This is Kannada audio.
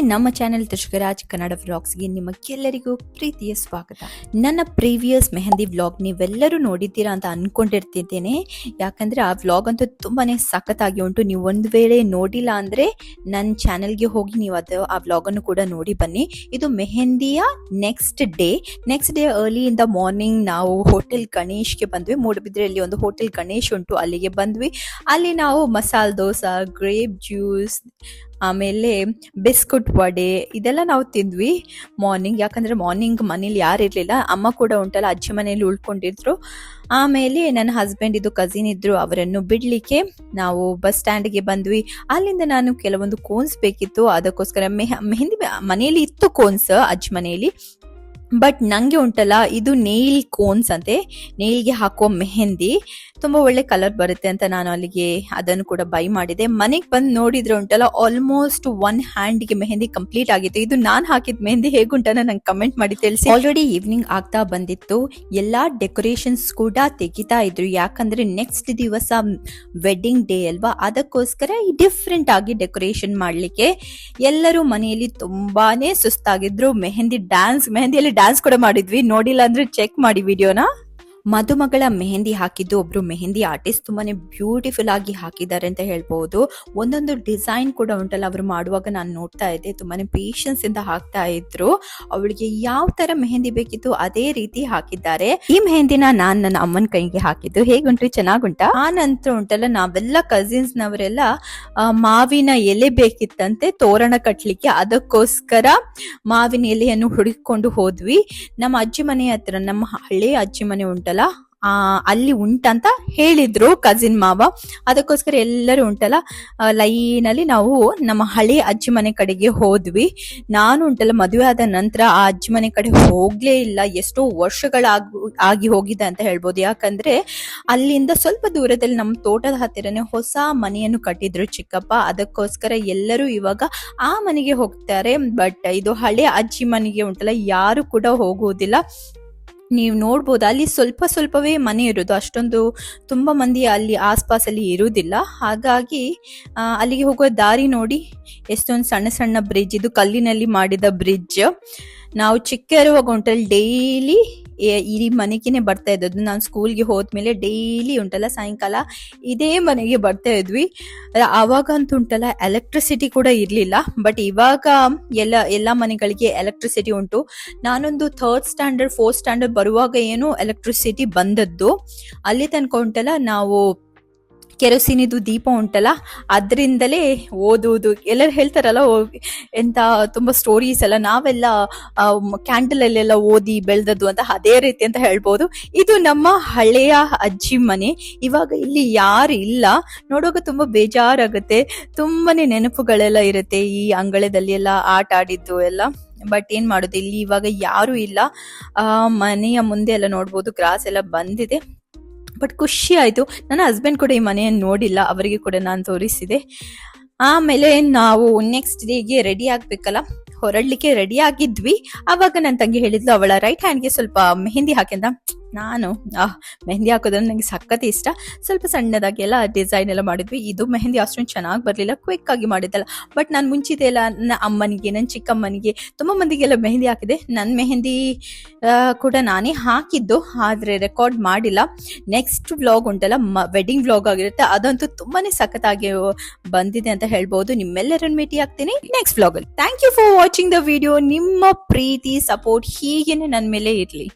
ನಮ್ಮ ಚಾನೆಲ್ ತೃಷ್ಕರಾಜ್ ಕನ್ನಡ ವ್ಲಾಗ್ಸ್ಗೆ ನಿಮಗೆಲ್ಲರಿಗೂ ಪ್ರೀತಿಯ ಸ್ವಾಗತ. ನನ್ನ ಪ್ರೀವಿಯಸ್ ಮೆಹಂದಿ ವ್ಲಾಗ್ ನೀವೆಲ್ಲರೂ ನೋಡಿದ್ದೀರಾ ಅಂತ ಅನ್ಕೊಂಡಿರ್ತಿದ್ದೇನೆ. ಯಾಕಂದ್ರೆ ಆ ವ್ಲಾಗ್ ಅಂತೂ ತುಂಬಾನೇ ಸಖತ್ತಾಗಿ ಉಂಟು. ನೀವು ಒಂದು ವೇಳೆ ನೋಡಿಲ್ಲ ಅಂದ್ರೆ ನನ್ನ ಚಾನೆಲ್ಗೆ ಹೋಗಿ ನೀವು ಅದು, ಆ ವ್ಲಾಗ್ ಅನ್ನು ಕೂಡ ನೋಡಿ ಬನ್ನಿ. ಇದು ಮೆಹಂದಿಯ next day. Next day early in the morning ನಾವು ಹೋಟೆಲ್ ಗಣೇಶ್ಗೆ ಬಂದ್ವಿ. ಮೂಡಬಿದ್ರೆಯಲ್ಲಿ ಒಂದು ಹೋಟೆಲ್ ಗಣೇಶ್ ಉಂಟು. ಅಲ್ಲಿಗೆ ಬಂದ್ವಿ. ಅಲ್ಲಿ ನಾವು ಮಸಾಲೆ ದೋಸೆ, ಗ್ರೇಪ್ ಜ್ಯೂಸ್ ಆಮೇಲೆ ಬಿಸ್ಕುಟ್ ವಡೆ, ಇದೆಲ್ಲ ನಾವು ತಿಂದ್ವಿ ಮಾರ್ನಿಂಗ್ ಯಾಕಂದ್ರೆ ಮಾರ್ನಿಂಗ್ ಮನೇಲಿ ಯಾರು ಇರಲಿಲ್ಲ. ಅಮ್ಮ ಕೂಡ ಉಂಟಲ್ಲ, ಅಜ್ಜಿ ಮನೇಲಿ ಉಳ್ಕೊಂಡಿದ್ರು. ಆಮೇಲೆ ನನ್ನ ಹಸ್ಬೆಂಡ್ ಇದು ಕಸಿನ್ ಇದ್ರು, ಅವರನ್ನು ಬಿಡಲಿಕ್ಕೆ ನಾವು ಬಸ್ ಸ್ಟ್ಯಾಂಡ್ಗೆ ಬಂದ್ವಿ. ಅಲ್ಲಿಂದ ನಾನು ಕೆಲವೊಂದು ಕೋನ್ಸ್ ಬೇಕಿತ್ತು. ಅದಕ್ಕೋಸ್ಕರ ಮೆಹ, ಮೆಹಂದಿ ಮನೆಯಲ್ಲಿ ಇತ್ತು ಕೋನ್ಸ್ ಅಜ್ಜಿ ಮನೆಯಲ್ಲಿ ಬಟ್ ನಂಗೆ ಉಂಟಲ್ಲ, ಇದು ನೇಲ್ ಕೋನ್ಸ್ ಅಂತೆ. ನೇಲ್ಗೆ ಹಾಕುವ ಮೆಹಂದಿ. ತುಂಬಾ ಒಳ್ಳೆ ಕಲರ್ ಬರುತ್ತೆ ಅಂತ ನಾನು ಅಲ್ಲಿಗೆ ಅದನ್ನು ಕೂಡ ಬೈ ಮಾಡಿದೆ. ಮನೆಗೆ ಬಂದು ನೋಡಿದ್ರೆ ಉಂಟಲ್ಲ ಆಲ್ಮೋಸ್ಟ್ ಒನ್ ಹ್ಯಾಂಡ್ಗೆ ಮೆಹಂದಿ ಕಂಪ್ಲೀಟ್ ಆಗಿತ್ತು. ಇದು ನಾನು ಹಾಕಿದ ಮೆಹಂದಿ ಹೇಗುಂಟನ ನಂಗೆ ಕಮೆಂಟ್ ಮಾಡಿ ತಿಳಿಸಿ. ಆಲ್ರೆಡಿ ಈವ್ನಿಂಗ್ ಆಗ್ತಾ ಬಂದಿತ್ತು. ಎಲ್ಲ ಡೆಕೋರೇಷನ್ಸ್ ಕೂಡ ತೆಗಿತಾ ಇದ್ರು. ಯಾಕಂದ್ರೆ ನೆಕ್ಸ್ಟ್ ದಿವಸ ವೆಡ್ಡಿಂಗ್ ಡೇ ಅಲ್ವಾ? ಅದಕ್ಕೋಸ್ಕರ ಡಿಫ್ರೆಂಟ್ ಆಗಿ ಡೆಕೋರೇಷನ್ ಮಾಡ್ಲಿಕ್ಕೆ ಎಲ್ಲರೂ ಮನೆಯಲ್ಲಿ ತುಂಬಾನೇ ಸುಸ್ತಾಗಿದ್ರು. ಮೆಹಂದಿ ಡ್ಯಾನ್ಸ್ ಮೆಹಂದಿಯಲ್ಲಿ ಡ್ಯಾನ್ಸ್ ಕೂಡ ಮಾಡಿದ್ವಿ. ನೋಡಿಲ್ಲ ಅಂದ್ರೆ ಚೆಕ್ ಮಾಡಿ ವಿಡಿಯೋನ ಮದುಮಗಳ ಮೆಹಂದಿ ಹಾಕಿದ್ದು ಒಬ್ರು ಮೆಹಂದಿ ಆರ್ಟಿಸ್ಟ್ ತುಂಬಾನೇ ಬ್ಯೂಟಿಫುಲ್ ಆಗಿ ಹಾಕಿದ್ದಾರೆ ಅಂತ ಹೇಳ್ಬಹುದು ಒಂದೊಂದು ಡಿಸೈನ್ ಕೂಡ ಉಂಟಲ್ಲ, ಅವರು ಮಾಡುವಾಗ ನಾನು ನೋಡ್ತಾ ಇದ್ದೆ, ತುಂಬಾನೇ ಪೇಷನ್ಸ್ ಇಂದ ಹಾಕ್ತಾ ಇದ್ರು. ಅವಳಿಗೆ ಯಾವ ತರ ಮೆಹಂದಿ ಬೇಕಿತ್ತು ಅದೇ ರೀತಿ ಹಾಕಿದ್ದಾರೆ. ಈ ಮೆಹಂದಿನ ನಾನ್ ನನ್ನ ಅಮ್ಮನ ಕೈಗೆ ಹಾಕಿದ್ದು. ಹೇಗುಂಟು ಚೆನ್ನಾಗುಂಟಾ? ಆ ನಂತರ ಉಂಟಲ್ಲ, ನಾವೆಲ್ಲ ಕಸಿನ್ಸ್ ನವರೆಲ್ಲ ಮಾವಿನ ಎಲೆ ಬೇಕಿತ್ತಂತೆ ತೋರಣ ಕಟ್ಲಿಕ್ಕೆ. ಅದಕ್ಕೋಸ್ಕರ ಮಾವಿನ ಎಲೆಯನ್ನು ಹುಡುಕಿಕೊಂಡು ಹೋದ್ವಿ. ನಮ್ಮ ಅಜ್ಜಿ ಮನೆ ಹತ್ರ, ನಮ್ಮ ಹಳೆ ಅಜ್ಜಿ ಮನೆ ಉಂಟಲ್ಲ ಆ, ಅಲ್ಲಿ ಉಂಟಂತ ಹೇಳಿದ್ರು ಕಸಿನ್ ಮಾವ. ಅದಕ್ಕೋಸ್ಕರ ಎಲ್ಲರೂ ಉಂಟಲ್ಲ? ಲೈನ್ ಅಲ್ಲಿ ನಾವು ನಮ್ಮ ಹಳೆ ಅಜ್ಜಿ ಮನೆ ಕಡೆಗೆ ಹೋದ್ವಿ. ನಾನು ಉಂಟಲ್ಲ, ಮದುವೆ ಆದ ನಂತರ ಆ ಅಜ್ಜಿ ಮನೆ ಕಡೆ ಹೋಗ್ಲೇ ಇಲ್ಲ. ಎಷ್ಟೋ ವರ್ಷಗಳಾಗ, ಆಗಿ ಹೋಗಿದೆ ಅಂತ ಹೇಳ್ಬೋದು. ಯಾಕಂದ್ರೆ ಅಲ್ಲಿಂದ ಸ್ವಲ್ಪ ದೂರದಲ್ಲಿ ನಮ್ಮ ತೋಟದ ಹತ್ತಿರನೇ ಹೊಸ ಮನೆಯನ್ನು ಕಟ್ಟಿದ್ರು ಚಿಕ್ಕಪ್ಪ. ಅದಕ್ಕೋಸ್ಕರ ಎಲ್ಲರೂ ಇವಾಗ ಆ ಮನೆಗೆ ಹೋಗ್ತಾರೆ. ಬಟ್ ಇದು ಹಳೆ ಅಜ್ಜಿ ಮನೆಗೆ ಉಂಟಲ್ಲ, ಯಾರು ಕೂಡ ಹೋಗುವುದಿಲ್ಲ. ನೀವು ನೋಡ್ಬೋದು, ಅಲ್ಲಿ ಸ್ವಲ್ಪ ಸ್ವಲ್ಪವೇ ಮನೆ ಇರೋದು. ಅಷ್ಟೊಂದು ತುಂಬ ಮಂದಿ ಅಲ್ಲಿ ಆಸ್ಪಾಸಲ್ಲಿ ಇರುವುದಿಲ್ಲ ಹಾಗಾಗಿ ಅಲ್ಲಿಗೆ ಹೋಗುವ ದಾರಿ ನೋಡಿ. ಎಷ್ಟೊಂದು ಸಣ್ಣ ಸಣ್ಣ ಬ್ರಿಡ್ಜ್ ಇದು ಕಲ್ಲಿನಲ್ಲಿ ಮಾಡಿದ ಬ್ರಿಡ್ಜ್ ನಾವು ಚಿಕ್ಕ ಇರುವಾಗ ಹೊಂಟಲ್ಲಿ ಡೈಲಿ ಈ ಮನೆಗೇನೆ ಬರ್ತಾ ಇದ್ದದ್ದು. ನಾನು ಸ್ಕೂಲ್ಗೆ ಹೋದ್ಮೇಲೆ ಡೈಲಿ ಉಂಟಲ್ಲ, ಸಾಯಂಕಾಲ ಇದೇ ಮನೆಗೆ ಬರ್ತಾ ಇದ್ವಿ. ಆವಾಗ ಅಂತೂ ಉಂಟಲ್ಲ ಎಲೆಕ್ಟ್ರಿಸಿಟಿ ಕೂಡ ಇರಲಿಲ್ಲ. ಬಟ್ ಇವಾಗ ಎಲ್ಲ ಎಲ್ಲ ಮನೆಗಳಿಗೆ ಎಲೆಕ್ಟ್ರಿಸಿಟಿ ಉಂಟು. ನಾನೊಂದು ಥರ್ಡ್ ಸ್ಟ್ಯಾಂಡರ್ಡ್ ಫೋರ್ತ್ ಸ್ಟ್ಯಾಂಡರ್ಡ್ ಬರುವಾಗ ಏನು ಎಲೆಕ್ಟ್ರಿಸಿಟಿ ಬಂದದ್ದು. ಅಲ್ಲಿ ತನಕ ಉಂಟಲ್ಲ, ನಾವು ಕೆರೋಸಿನಿದು ದೀಪ ಉಂಟಲ್ಲ? ಅದರಿಂದಲೇ ಓದೋದು ಎಲ್ಲರೂ ಹೇಳ್ತಾರಲ್ಲ ಎಂತ ತುಂಬಾ ಸ್ಟೋರೀಸ್ ಎಲ್ಲ ನಾವೆಲ್ಲ ಕ್ಯಾಂಡಲ್ ಅಲ್ಲೆಲ್ಲ ಓದಿ ಬೆಳೆದದ್ದು ಅಂತ ಅದೇ ರೀತಿ ಅಂತ ಹೇಳ್ಬೋದು. ಇದು ನಮ್ಮ ಹಳೆಯ ಅಜ್ಜಿ ಮನೆ. ಇವಾಗ ಇಲ್ಲಿ ಯಾರು ಇಲ್ಲ. ನೋಡುವಾಗ ತುಂಬಾ ಬೇಜಾರಾಗುತ್ತೆ. ತುಂಬಾನೇ ನೆನಪುಗಳೆಲ್ಲ ಇರುತ್ತೆ ಈ ಅಂಗಳದಲ್ಲಿ ಎಲ್ಲ ಆಟ ಆಡಿದ್ದು ಎಲ್ಲ. ಬಟ್ ಏನ್ ಮಾಡೋದು, ಇಲ್ಲಿ ಇವಾಗ ಯಾರು ಇಲ್ಲ. ಆ, ಮನೆಯ ಮುಂದೆ ಎಲ್ಲ ನೋಡ್ಬೋದು ಗ್ರಾಸ್ ಎಲ್ಲ ಬಂದಿದೆ. ಬಟ್ ಖುಷಿ ಆಯಿತು. ನನ್ನ ಹಸ್ಬೆಂಡ್ ಕೂಡ ಈ ಮನೆಯನ್ನು ನೋಡಿಲ್ಲ. ಅವರಿಗೆ ಕೂಡ ನಾನು ತೋರಿಸಿದೆ. ಆಮೇಲೆ ನಾವು ನೆಕ್ಸ್ಟ್ ಡೇಗೆ ರೆಡಿ ಆಗಬೇಕಲ್ಲ? ಹೊರಡ್ಲಿಕ್ಕೆ ರೆಡಿ ಆಗಿದ್ವಿ. ಅವಾಗ ನನ್ನ ತಂಗಿ ಹೇಳಿದ್ಲು, ಅವಳ ರೈಟ್ ಹ್ಯಾಂಡ್ಗೆ ಸ್ವಲ್ಪ ಮೆಹಂದಿ ಹಾಕಿಂದ ನಾನು ಮೆಹಂದಿ ಹಾಕೋದಂದ್ರೆ ನನಗೆ ಸಖತ್ ಇಷ್ಟ. ಸ್ವಲ್ಪ ಸಣ್ಣದಾಗಿ ಎಲ್ಲ ಡಿಸೈನ್ ಎಲ್ಲ ಮಾಡಿದ್ವಿ. ಇದು ಮೆಹಂದಿ ಅಷ್ಟೊಂದು ಚೆನ್ನಾಗಿ ಬರಲಿಲ್ಲ. ಕ್ವಿಕ್ ಆಗಿ ಮಾಡಿದ್ದಲ್ಲ. ಬಟ್ ನಾನು ಮುಂಚಿದೆ ಎಲ್ಲ ನನ್ನ ಅಮ್ಮನಿಗೆ ನನ್ನ ಚಿಕ್ಕಮ್ಮನಿಗೆ ತುಂಬ ಮಂದಿಗೆಲ್ಲ ಮೆಹಂದಿ ಹಾಕಿದೆ. ನನ್ನ ಮೆಹಂದಿ ಕೂಡ ನಾನೇ ಹಾಕಿದ್ದು. ಆದರೆ ರೆಕಾರ್ಡ್ ಮಾಡಿಲ್ಲ. ನೆಕ್ಸ್ಟ್ ವ್ಲಾಗ್ ಉಂಟಲ್ಲ, ಮ ವೆಡ್ಡಿಂಗ್ ವ್ಲಾಗ್ ಆಗಿರುತ್ತೆ. ಅದಂತೂ ತುಂಬಾನೇ ಸಖತ್ತಾಗಿ ಬಂದಿದೆ ಅಂತ ಹೇಳ್ಬೋದು. ನಿಮ್ಮೆಲ್ಲರನ್ನು ಭೇಟಿ ಹಾಕ್ತೀನಿ ನೆಕ್ಸ್ಟ್ ವ್ಲಾಗಲ್ಲಿ thank you for watching the video ನಿಮ್ಮ ಪ್ರೀತಿ ಸಪೋರ್ಟ್ ಹೀಗೇನೆ ನನ್ನ ಮೇಲೆ ಇರಲಿ.